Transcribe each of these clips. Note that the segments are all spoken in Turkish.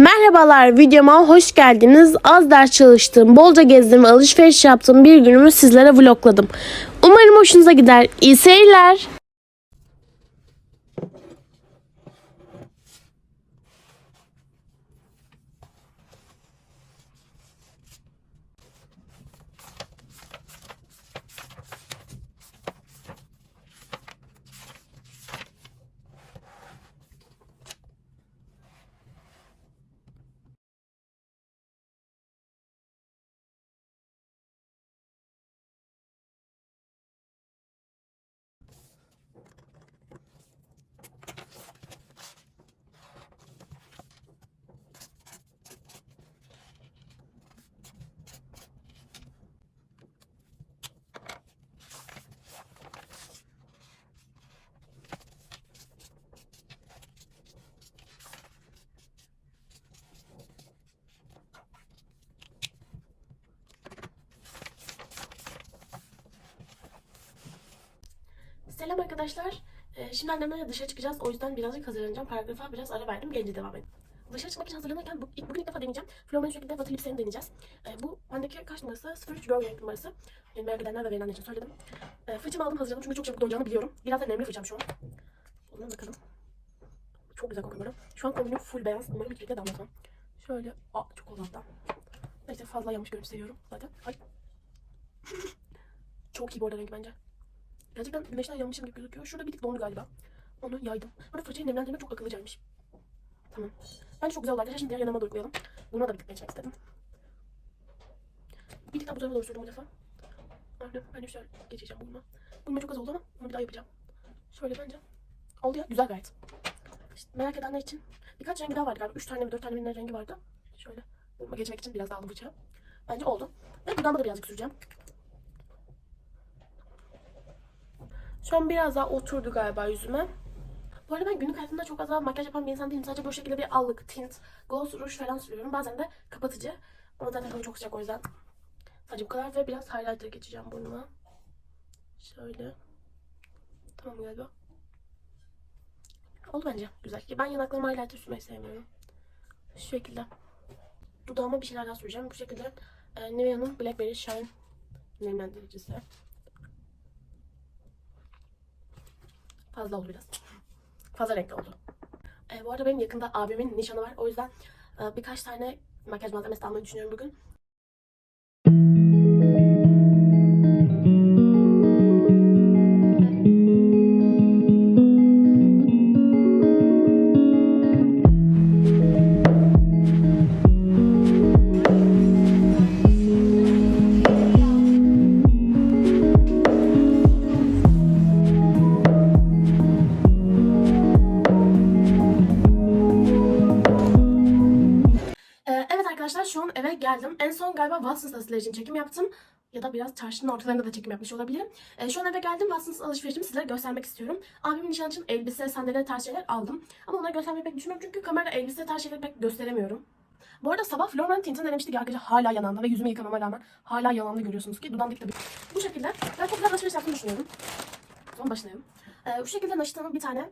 Merhabalar videoma hoş geldiniz. Az ders çalıştım, bolca gezdim ve alışveriş yaptığım bir günümü sizlere vlogladım. Umarım hoşunuza gider. İyi seyirler. Selam arkadaşlar. Ee, şimdi annemlerle dışarı çıkacağız. O yüzden birazcık hazırlanacağım. Paragrafa biraz ara verdim. Gelince devam edin. Dışarı çıkmak için hazırlanırken bu, bugün ilk defa deneyeceğim. Florman'ın şekilde batı lipslerini deneyeceğiz. Ee, bu bendeki kaç numarası? 03 Girl Yank numarası. Yani merak edenler ve verenler için söyledim. Ee, aldım hazırladım çünkü çok çabuk donacağını biliyorum. Biraz da nemli fırçam şu an. Ona bakalım. Çok güzel kokuyor. Şu an kombinim full beyaz. Umarım şekilde damlatmam. Şöyle. Aa çok oldu hatta. Neyse fazla yanmış görüntü seviyorum zaten. Ay. çok iyi bu arada rengi bence. Gerçekten güneşten yanmışım gibi gözüküyor. Şurada bir tık dondu galiba. Onu yaydım. Burada fırçayı nemlendirmek çok akıllıcaymış. Tamam. Bence çok güzel oldu arkadaşlar. Şimdi diğer yanıma doğru koyalım. Buna da bir tık geçmek istedim. Bir tık daha bu tarafa doğru sürdüm bu defa. Aynen. Ben şöyle geçeceğim bununla. Bununla çok az oldu ama bunu bir daha yapacağım. Şöyle bence. Oldu ya. Güzel gayet. İşte merak edenler için birkaç rengi daha vardı galiba. Üç tane mi dört tane mi rengi vardı. Şöyle. Bununla geçmek için biraz daha aldım bıçağı. Bence oldu. Ve dudağıma da birazcık süreceğim. An biraz daha oturdu galiba yüzüme. Bu arada ben günlük hayatımda çok az makyaj yapan bir insan değilim. Sadece bu şekilde bir allık, tint, gloss, ruj falan sürüyorum. Bazen de kapatıcı. Ama zaten çok sıcak o yüzden. Sadece bu kadar ve biraz highlighter geçeceğim burnuma. Şöyle. Tamam galiba. Oldu bence. Güzel. Ben yanaklarıma highlighter sürmeyi sevmiyorum. Şu şekilde. Dudağıma bir şeyler daha süreceğim. Bu şekilde e, Nivea'nın Blackberry Shine nemlendiricisi. Fazla oldu biraz. Fazla renkli oldu. E, bu arada benim yakında abimin nişanı var. O yüzden e, birkaç tane makyaj malzemesi almayı düşünüyorum bugün. Geldim. En son galiba Watsons alışveriş için çekim yaptım. Ya da biraz çarşının ortalarında da çekim yapmış olabilirim. Ee, şu an eve geldim. Watsons alışverişimi sizlere göstermek istiyorum. Abimin nişan için elbise, sandalye tarz şeyler aldım. Ama onları göstermeyi pek düşünmüyorum çünkü kamerada elbise tarz şeyleri pek gösteremiyorum. Bu arada sabah Florman Tint'in denemiştik arkadaşlar hala yanağımda ve yüzümü yıkamama rağmen hala yanağımda görüyorsunuz ki dudağımdaki tabii. Bu şekilde ben çok güzel alışveriş yaptığımı düşünüyorum. Zaman başlayalım. Ee, bu şekilde Naşita'nın bir tane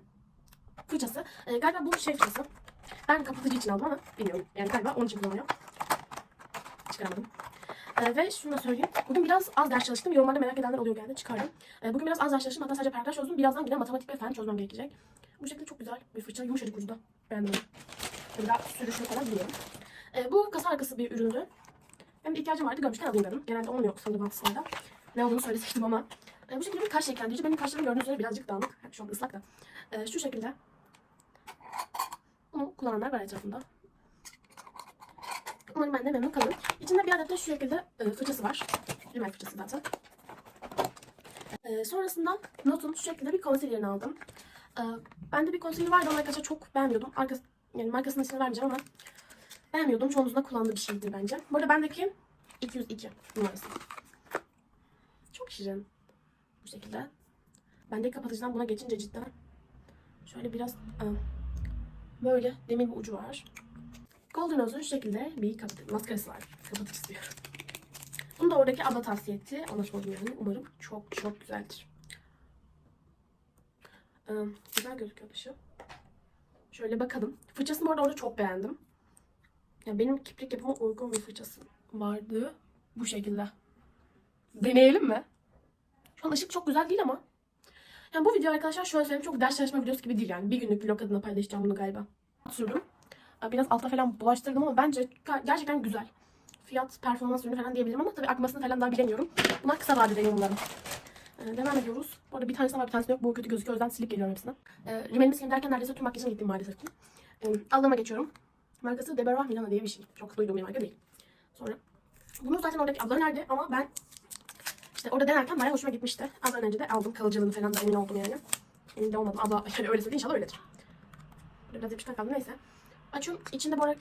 fırçası. Ee, galiba bu şey fırçası. Ben kapatıcı için aldım ama bilmiyorum. Yani galiba onun için kullanıyor. Çıkaramadım. Ee, ve şunu da söyleyeyim. Bugün biraz az ders çalıştım. Yorumlarda merak edenler oluyor geldi. Çıkardım. Ee, bugün biraz az ders çalıştım. Hatta sadece paragraf çözdüm. Birazdan yine matematik ve fen çözmem gerekecek. Bu şekilde çok güzel bir fırça. Yumuşacık ucu da. Beğendim. Böyle daha sürüşünü falan biliyorum. Ee, bu kasa arkası bir üründü. Benim de ihtiyacım vardı. Görmüşken alayım dedim. Genelde olmuyor sanırım bantıslarda. Ne olduğunu söyleseydim ama. Ee, bu şekilde bir kaş şeklendirici. Benim kaşlarım gördüğünüz üzere birazcık dağınık. Şu an ıslak da. Ee, şu şekilde. Bunu kullananlar var etrafımda. Umarım ben de memnun kalırım. İçinde bir adet de şu şekilde e, fırçası var. Rimel fırçası zaten. E, sonrasında Not'un şu şekilde bir concealer'ını aldım. E, bende bir concealer vardı ama arkadaşlar çok beğenmiyordum. Arkası, yani markasının ismini vermeyeceğim ama beğenmiyordum. Çoğunuzun da kullandığı bir şeydir bence. Bu arada bendeki 202 numarası. Çok şirin. Bu şekilde. Bendeki kapatıcıdan buna geçince cidden şöyle biraz e, böyle demir bir ucu var. Golden Rose'un şu şekilde bir maskarası var. Kapatıcısı diyorum. Bunu da oradaki abla tavsiye etti. Anlaşmadım yani. Umarım çok çok güzeldir. Ee, güzel gözüküyor dışı. Şöyle bakalım. Fırçasını bu arada orada çok beğendim. Ya benim kiprik yapıma uygun bir fırçası vardı. Bu şekilde. Deneyelim mi? Şu an ışık çok güzel değil ama. Yani bu video arkadaşlar şöyle söyleyeyim çok ders çalışma videosu gibi değil yani. Bir günlük vlog adına paylaşacağım bunu galiba. Sürdüm. Biraz alta falan bulaştırdım ama bence gerçekten güzel. Fiyat performans ürünü falan diyebilirim ama tabii akmasını falan daha bilemiyorum. Bunlar kısa vadede yorumlarım. Ee, devam ediyoruz. Bu arada bir tanesi var bir tanesi yok. Bu kötü gözüküyor o yüzden silip geliyorum hepsine. Ee, rimelimi sileyim derken neredeyse tüm makyajım gitti maalesef ki. Ee, aldığıma geçiyorum. Markası Deborah Milana diye bir şey. Çok duyduğum bir marka değil. Sonra bunu zaten oradaki abla önerdi ama ben işte orada denerken bayağı hoşuma gitmişti. Abladan önce de aldım kalıcılığını falan da emin oldum yani. Emin de. Abla yani öyle söyledi inşallah öyledir. Böyle biraz yapışkan kaldı neyse. Açıyorum. İçinde arada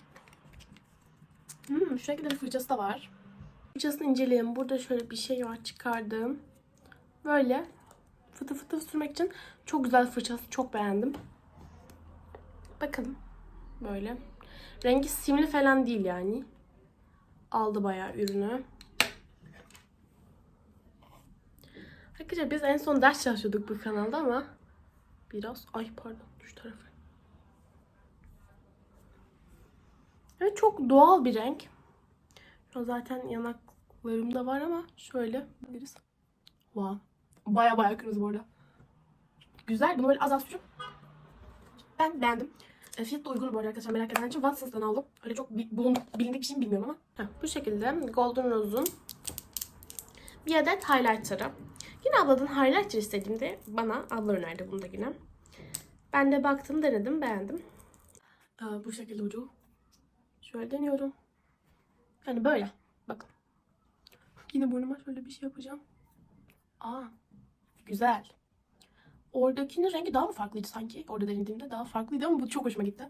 Hmm, şu şekilde bir fırçası da var. Fırçasını inceleyelim. Burada şöyle bir şey var çıkardım. Böyle fıtı fıtı sürmek için çok güzel fırçası. Çok beğendim. Bakalım. Böyle. Rengi simli falan değil yani. Aldı bayağı ürünü. Arkadaşlar biz en son ders çalışıyorduk bu kanalda ama biraz ay pardon şu tarafı. Evet çok doğal bir renk. Şu zaten yanaklarımda var ama şöyle biliriz. Wow. Baya baya kırmızı bu arada. Güzel. Bunu böyle az az sürüp ben beğendim. E, fiyat da uygun bu arada arkadaşlar merak eden için Watsons'tan aldım. Öyle çok bulunduk, bilindik bir şey mi bilmiyorum ama. Heh, bu şekilde Golden Rose'un bir adet highlighter'ı. Yine abladan highlighter istediğimde bana abla önerdi bunu da yine. Ben de baktım, denedim, beğendim. Ee, bu şekilde ucu. Şöyle deniyorum. Yani böyle. Bakın. Yine burnuma şöyle bir şey yapacağım. Aa, güzel. Oradakinin rengi daha mı farklıydı sanki? Orada denediğimde daha farklıydı ama bu çok hoşuma gitti.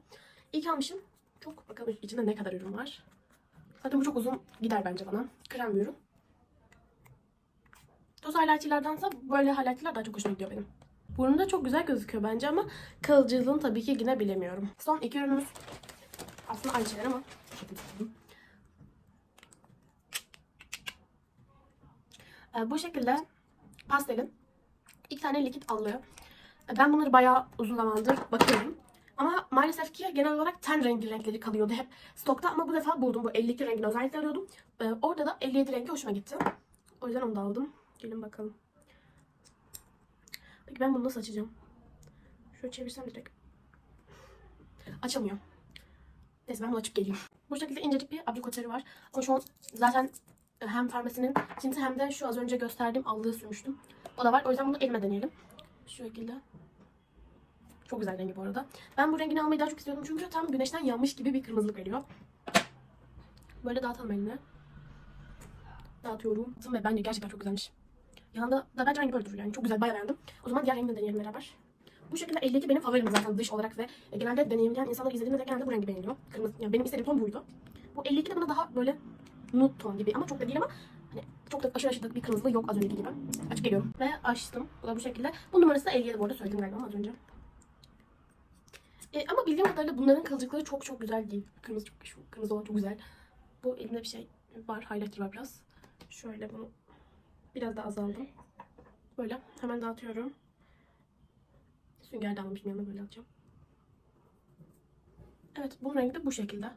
İlk almışım. Çok bakalım içinde ne kadar ürün var. Zaten bu çok uzun gider bence bana. Krem bir ürün. Toz highlighterlardansa böyle highlighterlar daha çok hoşuma gidiyor benim. Burnumda çok güzel gözüküyor bence ama kalıcılığını tabii ki yine bilemiyorum. Son iki ürünümüz aslında aynı şeyler ama. Ee, bu şekilde pastelin iki tane likit alıyor. Ee, Ben bunları bayağı uzun zamandır bakıyorum. Ama maalesef ki genel olarak ten rengi renkleri kalıyordu hep stokta ama bu defa buldum. Bu 52 rengini özellikle arıyordum. Ee, orada da 57 rengi hoşuma gitti. O yüzden onu da aldım. Gelin bakalım. Peki ben bunu nasıl açacağım? Şöyle çevirsem direkt. Açamıyor. Neyse ben bunu açıp geleyim. Bu şekilde incecik bir aplikatörü var. Ama şu an zaten hem farmasinin tinti hem de şu az önce gösterdiğim allığı sürmüştüm. O da var. O yüzden bunu elime deneyelim. Şu şekilde. Çok güzel rengi bu arada. Ben bu rengini almayı daha çok istiyordum çünkü tam güneşten yanmış gibi bir kırmızılık veriyor. Böyle dağıtalım eline. Dağıtıyorum. Ve bence gerçekten çok güzelmiş. Yanında da bence rengi böyle duruyor yani. Çok güzel bayağı beğendim. O zaman diğer rengini de deneyelim beraber. Bu şekilde 52 benim favorim zaten dış olarak ve e, genelde deneyimleyen insanlar izlediğimde de genelde bu rengi beğeniyor. Kırmızı, yani benim istediğim ton buydu. Bu 52 de bana daha böyle nude ton gibi ama çok da değil ama hani çok da aşırı aşırı bir kırmızılığı yok az önceki gibi. Açık geliyorum. Ve açtım. Bu da bu şekilde. Bu numarası da 57 bu arada söyledim galiba az önce. E, ama bildiğim kadarıyla bunların kalıcılıkları çok çok güzel değil. Kırmızı çok şu kırmızı olan çok güzel. Bu elimde bir şey var. Highlighter var biraz. Şöyle bunu biraz da azaldım. Böyle hemen dağıtıyorum. Sünger almışım yanına böyle atacağım. Evet bu renk de bu şekilde.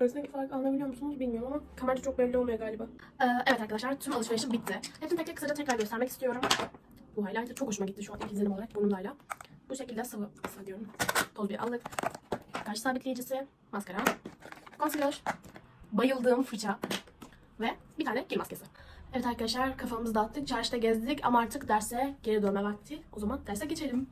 Arasındaki farkı anlayabiliyor musunuz bilmiyorum ama kamerada çok belli olmuyor galiba. Ee, evet arkadaşlar tüm alışverişim bitti. Hepsini tek tek kısaca tekrar göstermek istiyorum. Bu highlighter çok hoşuma gitti şu an ilk izlenim olarak burnumdayla. Bu şekilde sıvı, sıvı diyorum. Toz bir allık. Kaş sabitleyicisi, maskara, concealer, bayıldığım fırça ve bir tane kil maskesi. Evet arkadaşlar kafamızı dağıttık, çarşıda gezdik ama artık derse geri dönme vakti. O zaman derse geçelim.